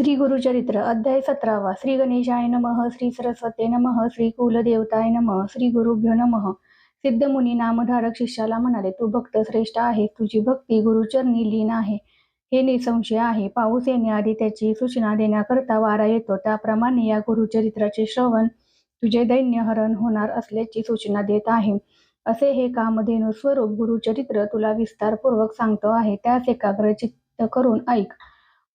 श्री गुरुचरित्र अध्याय सतरावा. श्री गणेशाय नमः श्री सरस्वते नमः श्री कुलदेवताय नमः श्री गुरुभ्यो नमः. सिद्धमुनी नामधारक शिष्याला म्हणाले तू भक्त श्रेष्ठ आहे तुझी भक्ती गुरुचरणी लीन आहे. हे निसंशय आहे. पाऊस येण्याआधी त्याची सूचना देण्याकरता वारा येतो. त्याप्रमाणे या गुरुचरित्राचे श्रवण तुझे दैन्य हरण होणार असल्याची सूचना देत आहे. असे हे कामधेनु स्वरूप गुरुचरित्र तुला विस्तारपूर्वक सांगतो आहे. त्यास एकाग्र चित्त करून ऐक.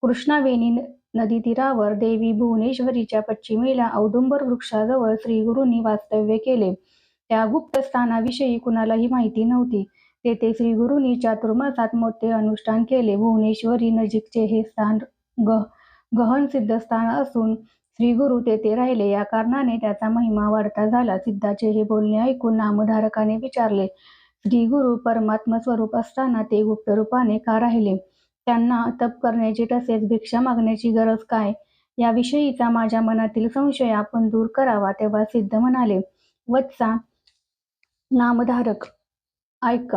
कृष्णावेणी नदी तीरावर देवी भुवनेश्वरीच्या पश्चिमेला औदुंबर वृक्षाजवळ श्रीगुरूंनी वास्तव्य केले. त्या गुप्त स्थानाविषयी कुणालाही माहिती नव्हती. तेथे श्रीगुरूंनी चातुर्मासात मोठे अनुष्ठान केले. भुवनेश्वरी नजीकचे हे स्थान गह गहन सिद्ध स्थान असून श्रीगुरु तेथे राहिले. या कारणाने त्याचा महिमा वाढता झाला. सिद्धाचे हे बोलणे ऐकून नामधारकाने विचारले श्रीगुरु परमात्मा स्वरूप असताना ते गुप्त रूपाने का राहिले? त्यांना तप करण्याची तसेच भिक्षा मागण्याची गरज काय? याविषयीचा माझ्या मनातील संशय आपण दूर करावा तेव्हा सिद्ध म्हणाले वत्सा नामधारक ऐक.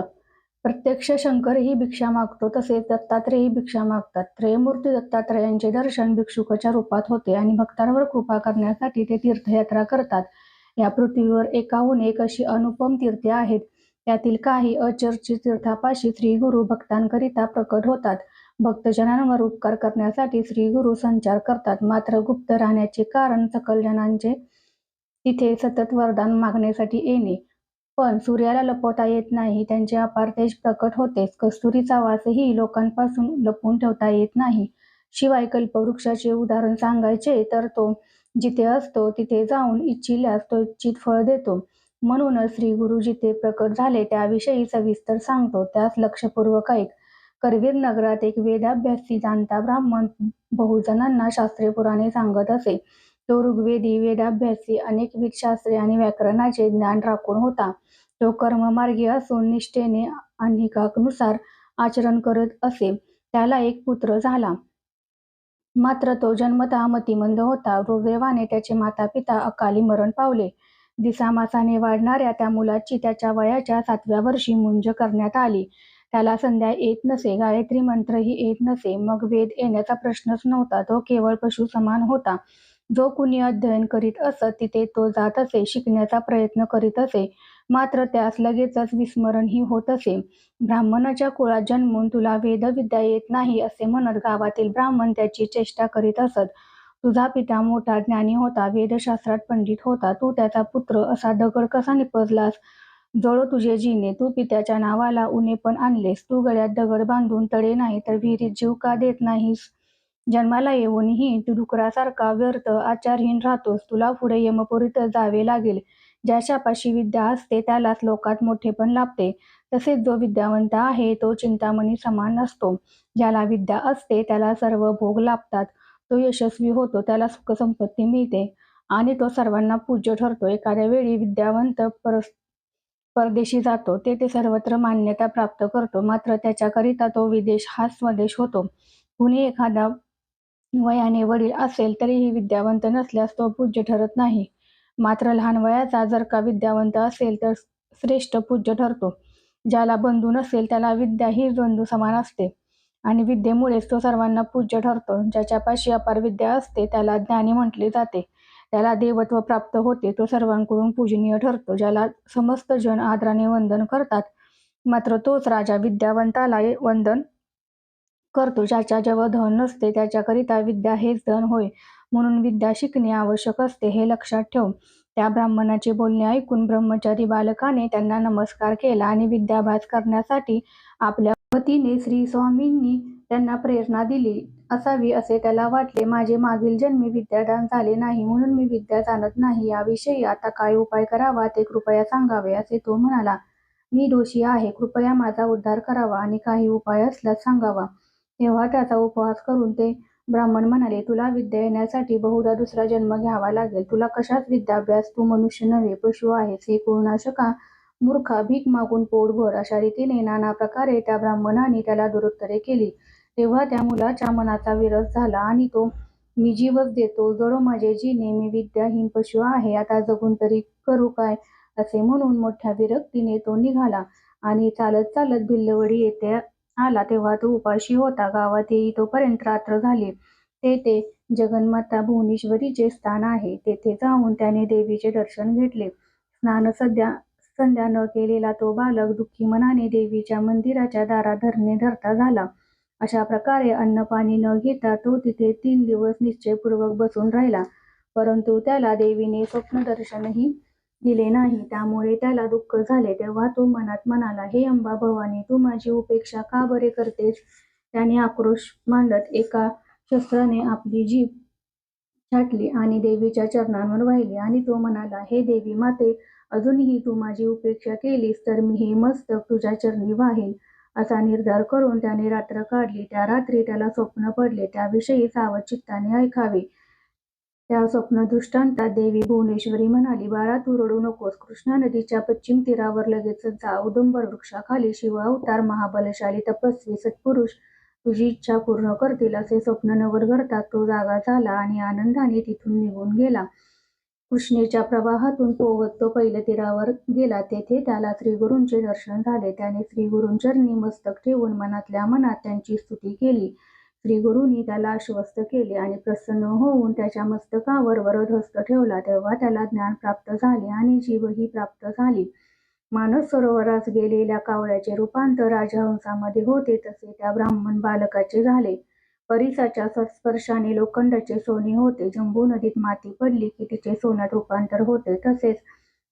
प्रत्यक्ष शंकरही भिक्षा मागतो तसेच दत्तात्रेयही भिक्षा मागतात. त्रयमूर्ती दत्तात्रेयांचे दर्शन भिक्षुकाच्या रूपात होते आणि भक्तांवर कृपा करण्यासाठी ते तीर्थयात्रा करतात. या पृथ्वीवर एकाहून एक अशी अनुपम तीर्थे आहेत. यातील काही अचर्चित तीर्थापाशी श्री गुरु भक्तांकरिता प्रकट होतात. भक्तजनांवर उपकार करण्यासाठी श्री गुरु संचार करतात. मात्र गुप्त राहण्याचे कारण सकल जनांचे तिथे सतत वरदान मागण्यासाठी येणे. पण सूर्याला लपवता येत नाही. त्यांचे अपार तेज प्रकट होतेच कस्तुरीचा वासही लोकांपासून लपवून ठेवता येत नाही. शिवाय कल्पवृक्षाचे उदाहरण सांगायचे तर तो जिथे असतो तिथे जाऊन इच्छिल्यास तो इच्छित फळ देतो. म्हणूनच श्री गुरु जिथे प्रकट झाले त्याविषयी सविस्तर सांगतो. त्यास लक्षपूर्वक ऐक. करवीर नगरात एक वेदाभ्यासी जाणता ब्राह्मण बहुजनांना शास्त्रे पुराणे सांगत असे. तो ऋग्वेदी वेदाभ्यासी अनेक शास्त्रे आणि व्याकरणाचे ज्ञान राखून होता. तो कर्ममार्गी असून निष्ठेने अनिकानुसार आचरण करत असे. त्याला एक पुत्र झाला. मात्र तो जन्मतः मतिमंद होता. दुर्दैवाने त्याचे माता पिता अकाली मरण पावले. दिसामासाने वाढणाऱ्या त्या मुलाची त्याच्या वयाच्या सातव्या वर्षी मुंज करण्यात आली. त्याला संध्या येत नसे गायत्री मंत्रही येत नसे मग वेद येण्याचा प्रश्नच नव्हता तो केवळ पशु समान होता. जो कुणी अध्ययन करीत असत तिथे तो जात असे शिकण्याचा प्रयत्न करीत असे. मात्र त्यास लगेचच विस्मरणही होत असे. ब्राह्मणाच्या कुळात जन्मून तुला वेदविद्या येत नाही असे म्हणत गावातील ब्राह्मण त्याची चेष्टा करीत असत. तुझा पिता मोठा ज्ञानी होता वेदशास्त्रात पंडित होता. तू त्याचा पुत्र असा दगड कसा निपजलास? जळो तुझे जीने तू पित्याच्या नावाला उणे पण आणलेस. तू गळ्यात दगड बांधून तडे नाही तर विहिरीत जीव का देत नाहीस? जन्माला येऊनही तू डुकरासारखा व्यर्थ आचारहीन राहतोस. तुला पुढे यमपुरीत जावे लागेल. ज्या शापाशी विद्या असते त्यालाच लोकात मोठे पण लाभते. तसेच जो विद्यावंत आहे तो चिंतामणी समान असतो ज्याला विद्या असते त्याला सर्व भोग लाभतात. तो यशस्वी होतो त्याला सुखसंपत्ती मिळते आणि तो सर्वांना पूज्य ठरतो. एखाद्या वेळी विद्यावंत परस परदेशी जातो तेथे सर्वत्र मान्यता प्राप्त करतो. मात्र त्याच्याकरिता तो विदेश हा स्वदेश होतो. कुणी एखादा वयाने वडील असेल तरीही विद्यावंत नसल्यास तो पूज्य ठरत नाही. मात्र लहान वयाचा जर का विद्यावंत असेल तर श्रेष्ठ पूज्य ठरतो. ज्याला बंधू नसेल त्याला विद्या ही बंधू समान असते. आणि विद्येमुळेच तो सर्वांना पूज्य ठरतो. ज्याच्यापाशी अपार विद्या असते त्याला ज्ञानी म्हटले जाते. त्याला देवत्व प्राप्त होते तो सर्वांकडून पूजनीय ठरतो. ज्याला समस्त जन आदराने वंदन करतात मात्र तोच राजा विद्यावंताला वंदन करतो. ज्याच्या जेव्हा धन नसते त्याच्याकरिता विद्या हेच धन होय. म्हणून विद्या शिकणे आवश्यक असते हे लक्षात ठेव. त्या ब्राह्मणाचे बोलणे ऐकून ब्रह्मचारी बालकाने त्यांना नमस्कार केला आणि विद्याभ्यास करण्यासाठी आपल्या वतीने श्री स्वामींनी त्यांना प्रेरणा दिली. असावी असे त्याला वाटले. माझे मागील जन्मी विद्यादान झाले नाही म्हणून मी विद्या जाणत नाही. याविषयी आता काय उपाय करावा ते कृपया सांगावे असे तो म्हणाला. मी दोषी आहे. कृपया माझा उद्धार करावा आणि काही उपाय असल्यास सांगावा. तेव्हा त्याचा उपवास करून ते ब्राह्मण म्हणाले तुला विद्या येण्यासाठी बहुधा दुसरा जन्म घ्यावा लागेल. तुला कशाच विद्याभ्यास? तू मनुष्य नव्हे पशु आहेस. हे कुणाशका मूर्खा भीक मागून पोटभर अशा रीतीने नाना प्रकारे त्या ब्राह्मणाने त्याला दुरुत्तरे केली. तेव्हा त्या मुलाच्या मनाचा विरस झाला आणि तो मी जीवच देतो जळो माझे जीने मी विद्याहीन पशु आहे आता जगून तरी करू काय? असे म्हणून मोठ्या विरक्तीने तो निघाला आणि चालत चालत भिल्लवडी येथे आला. तेव्हा तो उपाशी होता. गावात येई तोपर्यंत रात्र झाली. तेथे जगन्माता भुवनेश्वरीचे स्थान आहे. तेथे जाऊन त्याने देवीचे दर्शन घेतले. स्नान सध्या संध्या न केलेला तो बालक दुःखी मनाने देवीच्या मंदिराच्या दारा धरणे धरता झाला. अशा प्रकारे अन्न पाणी न घेता तो तिथे तीन दिवस निश्चयपूर्वक बसून राहिला. परंतु त्याला देवीने स्वप्नदर्शनही दिले नाही. त्यामुळे त्याला दुःख झाले. तेव्हा तो मनात म्हणाला हे अंबा भवानी तू माझी उपेक्षा का बरे करतेस? त्याने आक्रोश मांडत एका शस्त्राने आपली जीभ छाटली आणि देवीच्या चरणांवर वाहिली आणि तो म्हणाला हे देवी माते अजूनही तू माझी उपेक्षा केलीस तर मी हे मस्तक तुझ्या चरणी वाहीन असा निर्धार करून त्याने रात्र काढली. त्या रात्री त्याला स्वप्न पडले. त्याविषयी सावध चित्ताने ऐकावे. त्या स्वप्न दृष्टांतात देवी भुवनेश्वरी म्हणाली बाळा तू रडू नकोस. कृष्णा नदीच्या पश्चिम तीरावर लगेचच जा औदुंबर वृक्षाखाली शिव अवतार महाबलशाली तपस्वी सत्पुरुष तुझी इच्छा पूर्ण करतील असे स्वप्न नवर घडतात तो जागा झाला आणि आनंदाने तिथून निघून गेला. कृष्णेच्या प्रवाहातून पोहत तो तीरावर गेला. तेथे त्याला श्रीगुरूंचे दर्शन झाले. त्याने श्रीगुरूंचरणी मस्तक ठेवून मनातल्या मनात त्यांची स्तुती केली. श्रीगुरूंनी त्याला आश्वस्त केले आणि प्रसन्न होऊन त्याच्या मस्तकावर वरदहस्त ठेवला. तेव्हा त्याला ज्ञान प्राप्त झाले आणि जीवही प्राप्त झाली. मानस सरोवरास गेलेल्या कावळ्याचे रूपांतर राजहंसामध्ये होते. तसे त्या ब्राह्मण बालकाचे झाले. परिसाच्या स्पर्शाने लोखंडाचे सोने होते. जंबू नदीत माती पडली की तिचे सोन्यात रूपांतर होते. तसेच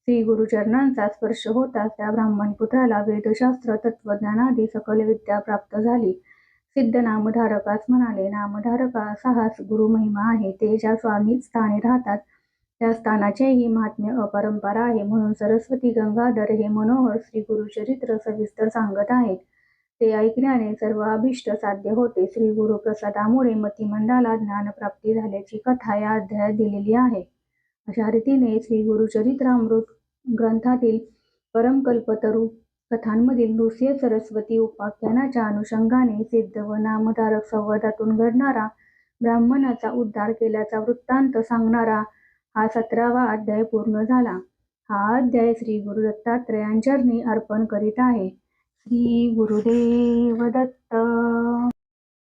श्री गुरुचरणांचा स्पर्श होताच त्या ब्राह्मण पुत्राला वेदशास्त्र तत्वज्ञानादी सकल विद्या प्राप्त झाली. सिद्ध नामधारकास म्हणाले नामधारका साहस गुरु महिमा आहे. ते ज्या स्वामी स्थाने राहतात त्या स्थानाचेही महात्म्य अपरंपार आहे. म्हणून सरस्वती गंगाधर हे मनोहर श्री गुरुचरित्र सविस्तर सांगत आहेत. ते ऐकण्याने सर्व अभिष्ट साध्य होते. श्री गुरु प्रसादामुळे मतिमंदाला ज्ञानप्राप्ती झाल्याची कथा या अध्यायात दिलेली आहे. अशा रीतीने श्री गुरुचरित्रामृत ग्रंथातील परमकल्पतरू कथांमधील नृसिंह सरस्वती उपाख्यानाच्या अनुषंगाने सिद्ध व नामधारक संवादातून घडणारा ब्राह्मणाचा उद्धार केल्याचा वृत्तांत सांगणारा हा सतरावा अध्याय पूर्ण झाला. हा अध्याय श्री गुरु दत्तात्रयांचरणी अर्पण करीत आहे. श्री गुरुदेव दत्त।